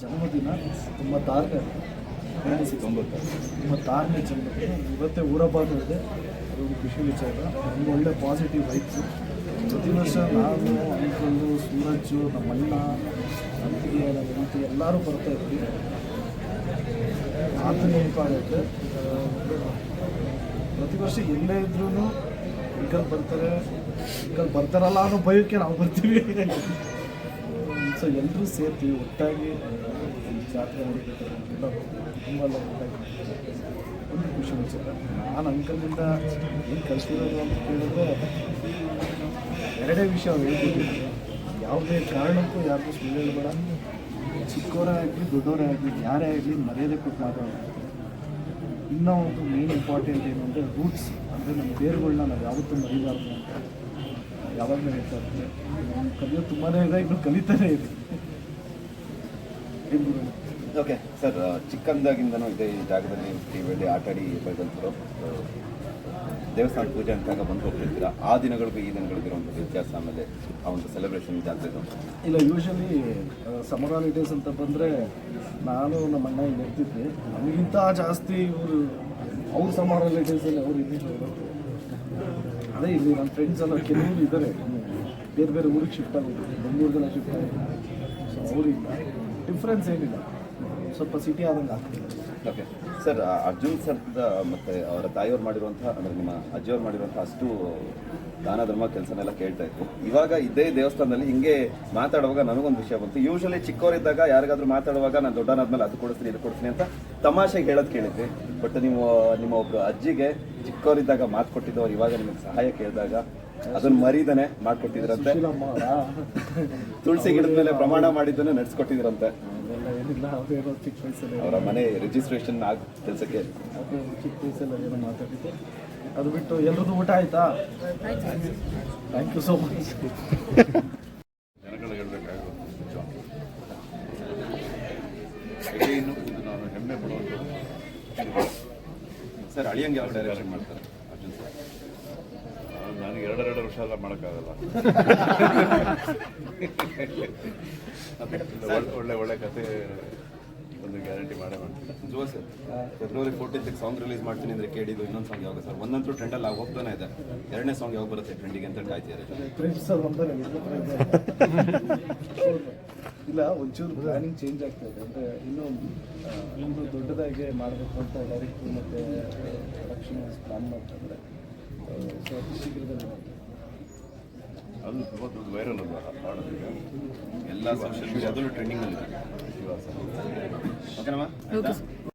ಜನ್ಮದಿನ ತೊಂಬತ್ತಾರನೇ ತೊಂಬತ್ತು ತೊಂಬತ್ತಾರನೇ ಜನ್ಮದಿನ. ಇವತ್ತೇ ಇದೆ ಅದೊಂದು ಖುಷಿ ವಿಚಾರ. ಒಂದು ಒಳ್ಳೆ ಪಾಸಿಟಿವ್ ವೈಬ್ಸು ಪ್ರತಿ ವರ್ಷ ನಾನು ಅಂಕಲ್ಲು ಸೂರಜ್ ನಮ್ಮ ಅಣ್ಣ ನಂತಿಗೆ ನಮ್ಮ ಹೆಂಡತಿ ಎಲ್ಲರೂ ಬರ್ತಾ ಇದ್ವಿ. ಆತ ನೆನಪಾಗುತ್ತೆ ಪ್ರತಿ ವರ್ಷ ಎಲ್ಲೇ ಇದ್ರೂ ಅಂಕಲ್ ಬರ್ತಾರೆ. ಅಂಕಲ್ ಬರ್ತಾರಲ್ಲ ಅನ್ನೋ ಭಯಕ್ಕೆ ನಾವು ಬರ್ತೀವಿ. ಸೊ ಎಲ್ಲರೂ ಸೇರ್ತೀವಿ, ಒಟ್ಟಾಗಿ ಜಾತ್ರೆ ನಡೀಬೇಕಾದ್ರೆ ಎಲ್ಲ ತುಂಬ ಒಂದು ಖುಷಿ ಅನಿಸುತ್ತೆ. ನಾನು ಅಂಕಲ್ನಿಂದ ಏನು ಕಲ್ತಿರೋದು ಅಂತ ಕೇಳಿದ್ರೆ, ಎರಡೇ ವಿಷಯ ಅವ್ರು ಯಾವುದೇ ಕಾರಣಕ್ಕೂ ಯಾರಿಗೂ ಸುಳ್ಳು ಹೇಳ್ಬೇಡ. ಚಿಕ್ಕವರೇ ಆಗಲಿ, ದೊಡ್ಡವರೇ ಆಗಲಿ, ಯಾರೇ ಆಗಲಿ ಮರ್ಯಾದೆ ಕೊಟ್ಟು ಮಾತಾಡೋಣ ಇನ್ನೂ ಒಂದು ಮೇನ್ ಇಂಪಾರ್ಟೆಂಟ್ ಏನು ಅಂದರೆ ರೂಟ್ಸ್ ಅಂದರೆ ನಮ್ಮ ಬೇರುಗಳನ್ನ ನಾವು ಯಾವತ್ತೂ ಮರಿಬಾರ್ದು ಅಂತ. ಯಾವಾಗಲೂ ಹೇಳ್ತಾ ಇರ್ತೀವಿ ನಾವು ಕಲಿಯೋದು ತುಂಬಾ ಇದೆ ಇನ್ನು ಕಲಿತಾನೇ ಇದೆ. ಓಕೆ ಸರ್ ಚಿಕ್ಕಂದಾಗಿಂದನೂ ಇದೆ ಈ ಜಾಗದಲ್ಲಿ ಟಿವಿಯಲ್ಲಿ ಆಟ ಆಡಿ ಬೆಳೆದಂಥರು ದೇವಸ್ಥಾನ ಪೂಜೆ ಅಂತಾಗ ಬಂದು ಹೋಗ್ತಿರ್ತೀರಾ? ಆ ದಿನಗಳಿಗೂ ಈ ದಿನಗಳಿಗೂ ಒಂದು ವ್ಯತ್ಯಾಸ ಆಮೇಲೆ ಆ ಒಂದು ಸೆಲೆಬ್ರೇಷನ್ ಜಾತ್ರೆದು ಇಲ್ಲ ಯೂಶಲಿ ಸಮರ್ ಹಾಲಿಡೇಸ್ ಅಂತ ಬಂದರೆ ನಾನು ನಮ್ಮ ಅಣ್ಣ ಇಲ್ಲಿ ಇರ್ತಿದ್ವಿ. ನಮಗಿಂತ ಜಾಸ್ತಿ ಇವರು ಅವ್ರ ಸಮರ್ ಹಾಲಿಡೇಸಲ್ಲಿ ಅವ್ರು ಇದ್ದಿದ್ದು. ಅದೇ ಇಲ್ಲಿ ನನ್ನ ಫ್ರೆಂಡ್ಸ್ ಎಲ್ಲ ಕೆಲವರು ಇದ್ದಾರೆ ಬೇರೆ ಬೇರೆ ಊರಿಗೆ ಶಿಫ್ಟ್ ಆಗೋದು. ಜನ ಶಿಫ್ಟ್ ಆಗೋದು. ಸೊ ಅವರಿಂದ ಡಿಫ್ರೆನ್ಸ್ ಏನಿಲ್ಲ. ಸ್ವಲ್ಪ ಸಿಟಿ ಆದಂಗೆ ಆಗ್ತಿಲ್ಲ ಓಕೆ ಸರ್ ಅರ್ಜುನ್ ಸರ್ ಮತ್ತು ಅವರ ತಾಯಿಯವ್ರು ಮಾಡಿರುವಂಥ ಅಂದರೆ ನಿಮ್ಮ ಅಜ್ಜಿಯವ್ರು ಮಾಡಿರುವಂಥ ಅಷ್ಟು ದಾನ, ಧರ್ಮ ಕೆಲಸನೆಲ್ಲ ಕೇಳ್ತಾ ಇತ್ತು ಇವಾಗ ಇದೇ ದೇವಸ್ಥಾನದಲ್ಲಿ ಹಿಂಗೆ ಮಾತಾಡುವಾಗ ನನಗೊಂದು ವಿಷಯ ಬಂತು. ಯೂಶಲಿ ಚಿಕ್ಕವರಿದ್ದಾಗ ಯಾರಿಗಾದ್ರೂ ಮಾತಾಡುವಾಗ ನಾನು ದೊಡ್ಡನಾದ್ಮೇಲೆ ಅದು ಕೊಡಿಸ್ತೀನಿ, ಇದು ಕೊಡ್ತೀನಿ ಅಂತ ತಮಾಷೆಗೆ ಹೇಳೋದು ಕೇಳಿದ್ವಿ ಬಟ್ ನೀವು, ನಿಮ್ಮ ಒಬ್ಬರು ಅಜ್ಜಿಗೆ ಚಿಕ್ಕವರಿದ್ದಾಗ ಮಾತು ಕೊಟ್ಟಿದ್ದವ್ರು ಇವಾಗ ನಿಮಗೆ ಸಹಾಯ ಕೇಳಿದಾಗ ಅದನ್ನ ಮರೀದನೆ ಮಾಡ್ಕೊಟ್ಟಿದ್ರಂತೆ ತುಳಸಿ ಗಿಡದ ಮೇಲೆ ಪ್ರಮಾಣ ಮಾಡಿದ್ದನ್ನು ನಡೆಸ್ಕೊಟ್ಟಿದ್ರಂತೆ. ಅದೆಲ್ಲ ಏನಿಲ್ಲ ಅದೇನೋ ಚಿಕ್ಕ ವಯಸ್ಸಲ್ಲಿ. ಅವರ ಮನೆ ರಿಜಿಸ್ಟ್ರೇಷನ್ ಆಗ ಕೆಲಸಕ್ಕೆ. ಅದು ಚಿಕ್ಕ ವಯಸ್ಸಲ್ಲಿ ಏನೋ ಮಾತಾಡಿದ್ದು. ಅದು ಬಿಟ್ಟು ಎಲ್ರದ್ದು ಊಟ ಆಯ್ತಾ? ಥ್ಯಾಂಕ್ ಯು ಸೋ ಮಚ್ ಜನಗಳು ಇದು ನಾನು ಹೆಮ್ಮೆ ಪಡುವಂಥದ್ದು. ಸರ್ ಅಳಿಯಂಗೆ ಯಾವ ಡೈರೆಕ್ಷನ್ ಮಾಡ್ತಾರೆ? ಅರ್ಜುನ್ ಸರ್. ನನಗೆ ಎರಡೆರಡು ವರ್ಷ ಎಲ್ಲ ಮಾಡೋಕ್ಕಾಗಲ್ಲ. ಒಳ್ಳೆ ಒಳ್ಳೆ ಒಳ್ಳೆ ಕತೆ ಒಂದು ಗ್ಯಾರಂಟಿ ಮಾಡೇ ಮಾಡ್ತೀನಿ. ಜುವ sir February fourteenth song release ಮಾಡ್ತೀನಿ ಅಂದ್ರೆ ಕೇಳಿದ್ದು ಇನ್ನೊಂದು ಸಾಂಗ್ ಯಾವಾಗ ಸರ್? ಒಂದಂತೂ ಟ್ರೆಂಡಲ್ಲಿ ಆಗಿ ಹೋಗ್ತಾನೆ ಇದೆ. ಎರಡನೇ ಸಾಂಗ್ ಯಾವಾಗ ಬರುತ್ತೆ ಟ್ರೆಂಡಿಗೆ ಅಂತ ಕಾಯ್ತಿದ್ದಾರೆ ಇಲ್ಲ ಒಂಚೂರು ಪ್ಲಾನಿಂಗ್ ಚೇಂಜ್ ಆಗ್ತಾ ಇದೆ. ಅಂದರೆ ಇನ್ನೂ ಒಂದು ಇನ್ನೂ ದೊಡ್ಡದಾಗಿ ಮಾಡಬೇಕು ಅಂತ ಡೈರೆಕ್ಟ್ ಮತ್ತು ಪ್ರೊಡಕ್ಷನ್ ಪ್ಲಾನ್ ಮಾಡ್ತಾ ಇದ್ದಾರೆ ಸೊ ಅತಿ ಶೀಘ್ರದಲ್ಲಿ ಅದು ತುಂಬ ದೊಡ್ಡ ವೈರಲ್ ಹಾಡೋದೀಗ? ಎಲ್ಲ ಸೋಷಿಯಲ್ ಮೀಡಿಯಾದಲ್ಲೂ ಟ್ರೆಂಡಿಂಗ್ ఓకేనమ్మా?